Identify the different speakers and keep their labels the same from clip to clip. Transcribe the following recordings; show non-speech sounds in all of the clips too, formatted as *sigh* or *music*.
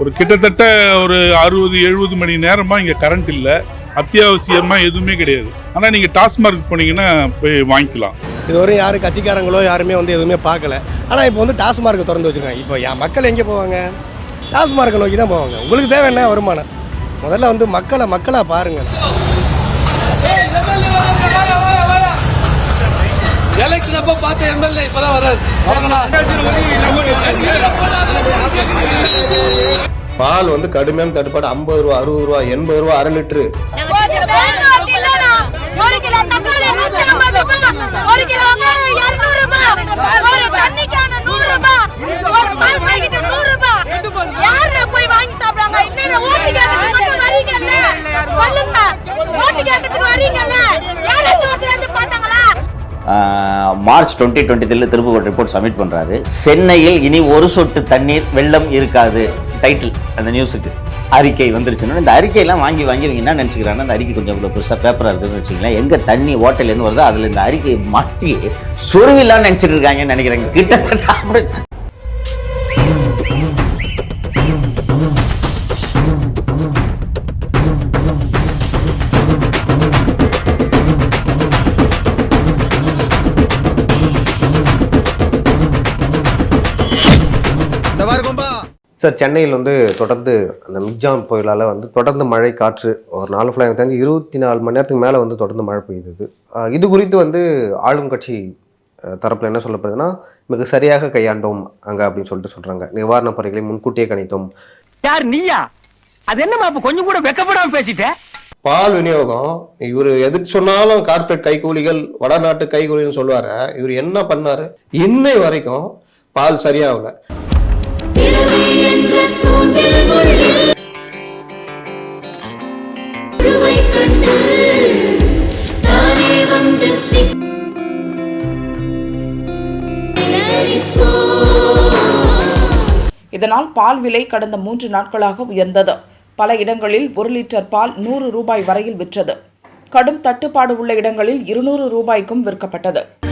Speaker 1: ஒரு கிட்டத்தட்ட ஒரு அறுபது எழுபது மணி நேரமாக இங்கே கரண்ட் இல்லை. அத்தியாவசியமாக எதுவுமே கிடையாது. ஆனால் நீங்கள் டாஸ்மார்க் போனீங்கன்னா போய் வாங்கிக்கலாம்.
Speaker 2: இதுவரையும் யாரும் கட்சிக்காரங்களோ யாருமே வந்து எதுவுமே பார்க்கல. ஆனால் இப்போ வந்து டாஸ்மார்க் திறந்து வச்சுருக்காங்க. இப்போ என் மக்கள் எங்கே போவாங்க? டாஸ்மார்க்கை நோக்கி தான் போவாங்க. உங்களுக்கு தேவை என்ன? வருமானம். முதல்ல வந்து மக்களை மக்களாக பாருங்கள்
Speaker 3: எலெக்ஷன் அப்ப பார்த்த எம்எல்ஏ இப்பதான் வர்றாரு
Speaker 2: பால் வந்து கடுமையான தட்டுப்பாடு ஐம்பது ரூபா அறுபது ரூபா எண்பது ரூபா அரை லிட்டரு
Speaker 4: ஓட்டு கேட்கறதுக்கு வரீங்கல்ல யாராச்சும்
Speaker 5: மார்ச் டுவெண்ட்டி டுவெண்ட்டி த்ரீல திருப்புகோட் ரிப்போர்ட் சப்மிட் பண்ணுறாரு சென்னையில் இனி ஒரு சொட்டு தண்ணீர் வெள்ளம் இருக்காது. டைட்டில் அந்த நியூஸுக்கு அறிக்கை வந்துருச்சுன்னா இந்த அறிக்கையெல்லாம் வாங்கி வாங்கி என்ன நினச்சிக்கிறாங்கன்னா அந்த அறிக்கை கொஞ்சம் இவ்வளோ பெருசாக பேப்பராக இருக்குதுன்னு வச்சுக்கலாம் எங்கே தண்ணி ஹோட்டல்லேருந்து வருதோ அதில் இந்த அறிக்கையை மாற்றி சொருவிலாம் நினச்சிட்டு இருக்காங்கன்னு நினைக்கிறேங்க கிட்டத்தட்ட
Speaker 6: சார் சென்னையில் வந்து தொடர்ந்து அந்த மிக்ஜாம் புயலால் வந்து தொடர்ந்து மழை காற்று ஒரு நாலு ஃபுல்லாக எனக்கு தெரிஞ்சு இருபத்தி நாலு மணி நேரத்துக்கு மேலே வந்து தொடர்ந்து மழை பெய்யுது ஆஹ் இது குறித்து வந்து ஆளும் கட்சி தரப்புல என்ன சொல்லப்படுதுன்னா மிக சரியாக கையாண்டோம் அங்கே அப்படின்னு சொல்லிட்டு சொல்கிறாங்க நிவாரணப் பணிகளை முன்கூட்டியே கணித்தோம்.
Speaker 7: யார் நீயா? அது என்னமா அப்ப கொஞ்சம் கூட வெக்கப்படாம பேசிட்ட?
Speaker 2: பால் விநியோகம் இவர் எதுக்கு சொன்னாலும் கார்ப்பரேட் கைகூலிகள் வடநாட்டு கைகூலின்னு சொல்லுவாரு. இவர் என்ன பண்ணாரு? இன்னை வரைக்கும் பால் சரியாகல.
Speaker 8: இதனால் பால் விலை கடந்த மூன்று நாட்களாக உயர்ந்தது. பல இடங்களில் ஒரு லிட்டர் பால் நூறு ரூபாய் வரையில் விற்றது. கடும் தட்டுப்பாடு உள்ள இடங்களில் இருநூறு ரூபாய்க்கும் விற்கப்பட்டது.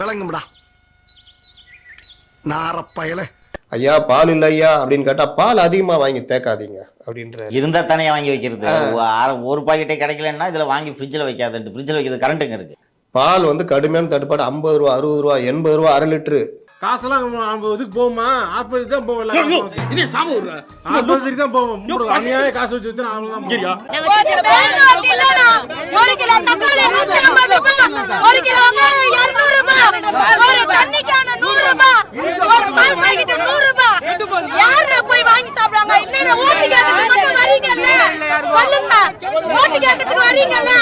Speaker 3: விளங்கும்டா. நாரப்பயல.
Speaker 2: ஐயா பால் இல்லை ஐயா அப்படின்னு கேட்டா பால் அதிகமா வாங்கி தேக்காதீங்க அப்படின்ற
Speaker 5: இருந்தால் தானே வாங்கி வைக்கிறது? அரை- ஒரு பாக்கெட்டே கிடைக்கலன்னா இதில் வாங்கி ஃப்ரிட்ஜில் வைக்காதுன்ட்டு. ஃப்ரிட்ஜில் வைக்கிறது கரண்ட்டுங்க இருக்கு.
Speaker 2: பால் வந்து கடுமையான தட்டுப்பாடு. ஐம்பது ரூபா அறுபது ரூபா எண்பது ரூபா அரை லிட்டரு.
Speaker 9: காசெல்லாம் நம்ம இதுக்கு போகுமா? ஆஸ்பத்திரி தான் போவோம் ஆஸ்பத்திரிக்கு தான் போவோம். அநியாய காசு வச்சு வச்சு அவ்வளவுதான்
Speaker 4: ஒரு கிலோ தக்காளி நூத்தி ஐம்பது ரூபாய். ஒரு கிலோ வெங்காயம் இருநூறு ரூபாய். ஒரு தண்ணி கேனு நூறு ரூபாய் ஒரு பால் பாக்கெட் நூறு ரூபாய். யாரு போய் வாங்கி சாப்பிடுறாங்க இன்னும் ஓட்டு கேட்கறதுக்கு மட்டும் வரீங்கல்ல? சொல்லுங்க. ஓட்டு கேட்கறதுக்கு வரீங்கல்ல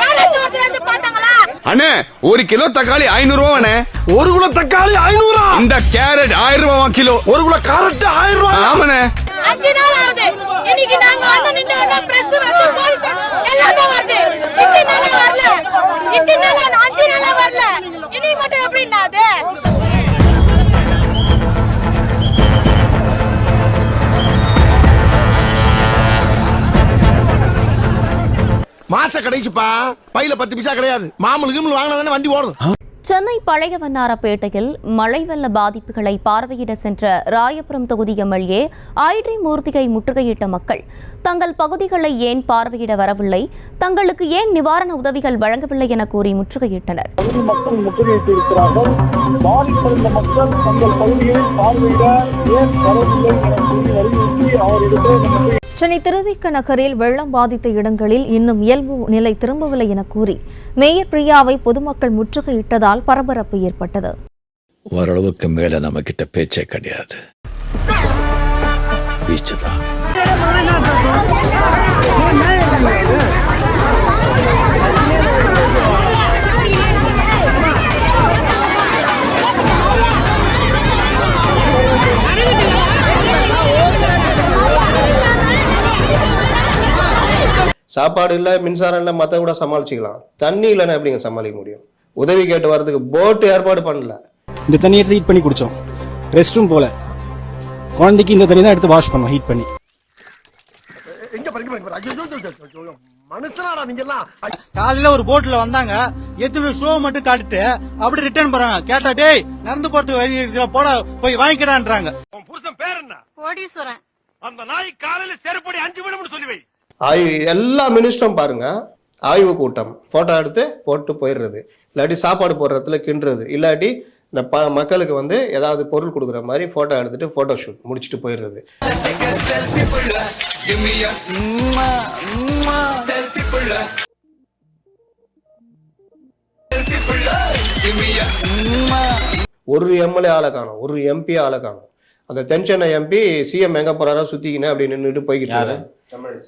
Speaker 4: யாராச்சும் ஒருத்தர் வந்து பார்த்தாங்களா
Speaker 3: அண்ணே ஒரு கிலோ தக்காளி ஐநூறு ரூபாண்ணே
Speaker 9: ஒரு கிலோ தக்காளி ஐநூறா?
Speaker 3: இந்த கேரட் ஆயிரம் ரூபா கிலோ.
Speaker 9: ஒரு கிலோ கரெக்ட் ஆயிரம் ரூபாய்
Speaker 3: ஆமாண்ணே.
Speaker 4: அஞ்சு நாள் ஆகுது. இன்னைக்கு நாங்க வந்து நின்று பிரஸ் வந்து போலீஸ் எல்லாமே வருது. இத்தனை நாளா வரல. இத்தனை நாளா அஞ்சு நாளா வரல. இன்னைக்கு மட்டும் எப்படின்னா அது
Speaker 9: மாச கடைசிப்பா. பையில பத்து பைசா கிடையாது. மாமூல் கிமூல் வாங்கினா தானே வண்டி ஓடும்
Speaker 10: சென்னை பழைய வண்ணாரப்பேட்டையில் மழை வெள்ள பாதிப்புகளை பார்வையிட சென்ற ராயபுரம் தொகுதி எம்எல்ஏ ஐட்ரி மூர்த்தியை முற்றுகையிட்ட மக்கள் தங்கள் பகுதிகளை ஏன் பார்வையிட வரவில்லை தங்களுக்கு ஏன் நிவாரண உதவிகள் வழங்கவில்லை என கூறி முற்றுகையிட்டனர்.
Speaker 7: மக்கள்
Speaker 10: சென்னை திருவிக்க நகரில் வெள்ளம் பாதித்த இடங்களில் இன்னும் இயல்பு நிலை திரும்பவில்லை என கூறி மேயர் பிரியாவை பொதுமக்கள் முற்றுகையிட்டதால் பரபரப்பு ஏற்பட்டது.
Speaker 11: ஓரளவுக்கு மேல நம்ம கிட்ட பேச்சே கிடையாது. பீச்சுதான்
Speaker 2: சாப்பாடு இல்லை மின்சாரம் இல்லை மற்ற கூட சமாளிச்சுக்கலாம். தண்ணி இல்லைன்னா எப்படிங்க சமாளிக்க முடியும்? உதவி கேட்டு வர்றதுக்கு போட்டு ஏற்பாடு பண்ணல.
Speaker 7: இந்த தண்ணி எடுத்து ஹீட் பண்ணி குடிச்சோம். ரெஸ்ட் ரூம் போல. குழந்தைக்கு இந்த தண்ணி தான் எடுத்து வாஷ் பண்ணோம் ஹீட் பண்ணி.
Speaker 9: காலையில ஒரு போட்ல வந்தாங்க. எட்டு ஷோ மட்டும் காட்டிட்டு அப்படி ரிட்டர்ன் போறாங்க. கேட்டா டேய் நடந்து போறதுக்கு வழி இருக்குல்ல, போடா போய் வாங்கிக்கடான்றாங்க.
Speaker 3: புருஷன் பேர் என்ன?
Speaker 4: கோடீஸ்வரன்.
Speaker 3: அந்த நாய் காலையில செருப்படி அஞ்சு விடும்னு சொல்லி வை.
Speaker 2: ஆய்வு எல்லா மினிஸ்டரும் பாருங்க. ஆய்வு கூட்டம். போட்டோ எடுத்து போட்டு போயிடுறது. இல்லாட்டி சாப்பாடு போடுற இடத்துல கிண்டுறது. இல்லாட்டி இந்த ப மக்களுக்கு வந்து ஏதாவது பொருள் கொடுக்குற மாதிரி போட்டோ எடுத்துட்டு போட்டோ ஷூட் முடிச்சுட்டு போயிடுறது. ஒரு எம்எல்ஏ ஆளை காணும். ஒரு எம்பி ஆளை காணும். அந்த தென்சென்னை எம்பி சிஎம் எங்க போறாரோ சுத்திக்கினே அப்படி நின்றுட்டு போய்கிட்டு இருக்காரு.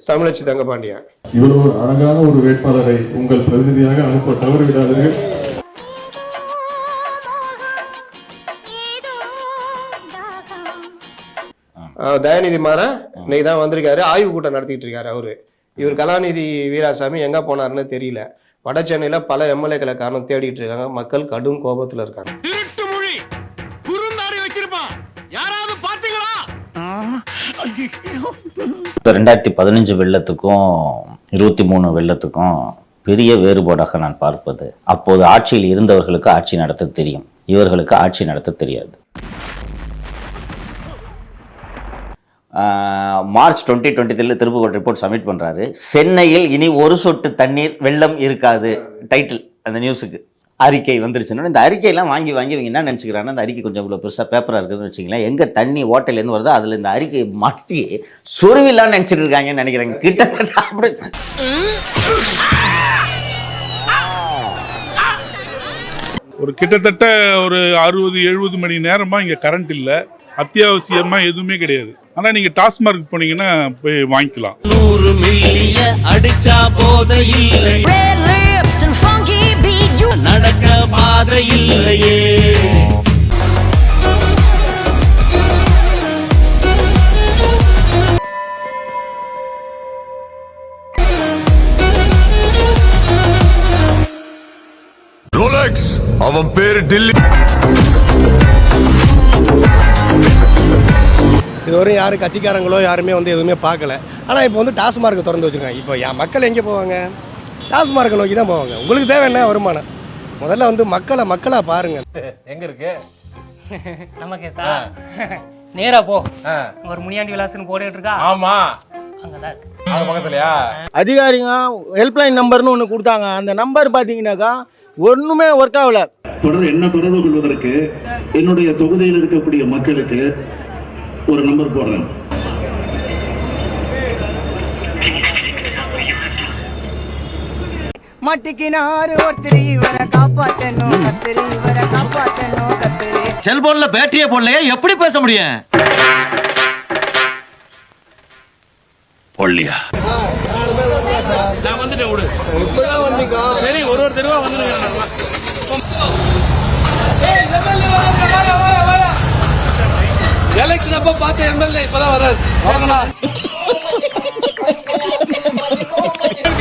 Speaker 2: தமிழச்சி. தங்கபாண்டியன்.
Speaker 7: இவ்வளவு அழகான ஒரு வேட்பாளரை உங்கள் பிரதிநிதியாக அனுப்ப தவறிவிடாதீர்கள்.
Speaker 2: ஆஹ் தயாநிதி மாறன் இன்னைக்கு தான் வந்திருக்காரு. ஆய்வு கூட்டம் நடத்திட்டு இருக்காரு அவரு. இவர் கலாநிதி வீராசாமி எங்க போனாருன்னு தெரியல. வட சென்னையில பல எம்எல்ஏக்களை காரணம் தேடிட்டு இருக்காங்க. மக்கள் கடும் கோபத்துல இருக்காங்க.
Speaker 5: இப்போ ரெண்டாயிரத்தி பதினஞ்சு வெள்ளத்துக்கும் இருபத்தி மூணு வெள்ளத்துக்கும் பெரிய வேறுபாடாக நான் பார்ப்பது அப்போது ஆட்சியில் இருந்தவர்களுக்கு ஆட்சி நடத்த தெரியும். இவர்களுக்கு ஆட்சி நடத்த தெரியாது. ஆஹ் மார்ச் டுவெண்ட்டி டுவெண்ட்டி திருப்புகோட் ரிப்போர்ட் சப்மிட் பண்ணுறாரு சென்னையில் இனி ஒரு சொட்டு தண்ணீர் வெள்ளம் இருக்காது. டைட்டில் அந்த நியூஸுக்கு. அறிக்கை வந்துருச்சுன்னா இந்த அறிக்கையெல்லாம் வாங்கி வாங்கி இவங்க என்ன நினச்சிக்கிறாங்கன்னா இந்த அறிக்கை கொஞ்சம் இவ்வளோ பெருசாக பேப்பராக இருக்குதுன்னு வச்சிங்களேன் எங்கே தண்ணி ஓட்டையிலேருந்து வருதோ அதில் இந்த அறிக்கையை மாற்றி சொருவிலான்னு நினச்சிட்டு இருக்காங்கன்னு நினைக்கிறேன் கிட்டத்தட்ட அப்படி.
Speaker 1: ஒரு கிட்டத்தட்ட ஒரு அறுபது எழுபது மணி நேரமாக இங்கே கரண்ட் இல்லை. அத்தியாவசியமாக எதுவுமே கிடையாது. ஆனால் நீங்கள் டாஸ்மார்க் போனீங்கன்னா போய் வாங்கிக்கலாம்.
Speaker 3: நூறு மில்லிய அடிச்சா போத இல்லை. நடக்க பாத இல்லையே
Speaker 11: ரோலக்ஸ் அவன் பேரு டில்லி.
Speaker 2: இதுவரையும் யாரும் கட்சிக்காரங்களோ யாருமே வந்து எதுவுமே பார்க்கல. ஆனால் இப்போ வந்து டாஸ்மார்க் திறந்து வச்சுருக்காங்க. இப்போ யா மக்கள் எங்கே போவாங்க? டாஸ்மார்க்கை நோக்கி தான் போவாங்க. உங்களுக்கு தேவை என்ன வருமானம்? முதல்ல வந்து மக்களை மக்களாக பாருங்க.
Speaker 9: எங்க இருக்கு? *laughs*
Speaker 12: நமக்கு சார். நேரா போ. ஒரு முனியாண்டி விலாசன் போட்டுட்டு இருக்கா
Speaker 9: ஆமா.
Speaker 12: அங்கதான் இருக்கு.
Speaker 9: அது பக்கத்துலயா? அதிகாரிங்க ஹெல்ப்லைன் நம்பர்னு ஒன்று கொடுத்தாங்க. அந்த நம்பர் பார்த்தீங்கன்னாக்கா ஒன்றுமே ஒர்க் ஆகல.
Speaker 7: தொடர்ந்து என்ன தொடர்பு கொள்வதற்கு என்னுடைய தொகுதியில் இருக்கக்கூடிய மக்களுக்கு ஒரு நம்பர் போடுறேன்.
Speaker 12: மட்டிக்கினாரு ஒருத்தர் இவரை காப்பாத்தணும் கத்திரி இவரை காப்பாத்தணும் கத்திரி
Speaker 3: செல்போன்ல பேட்டரியே போடலையே எப்படி பேச முடியும்?
Speaker 11: பொல்லியா
Speaker 9: சரி ஒரு ஒரு தெருவா வந்து எலெக்ஷன் அப்ப பார்த்த எம்எல்ஏ இப்பதான் வராது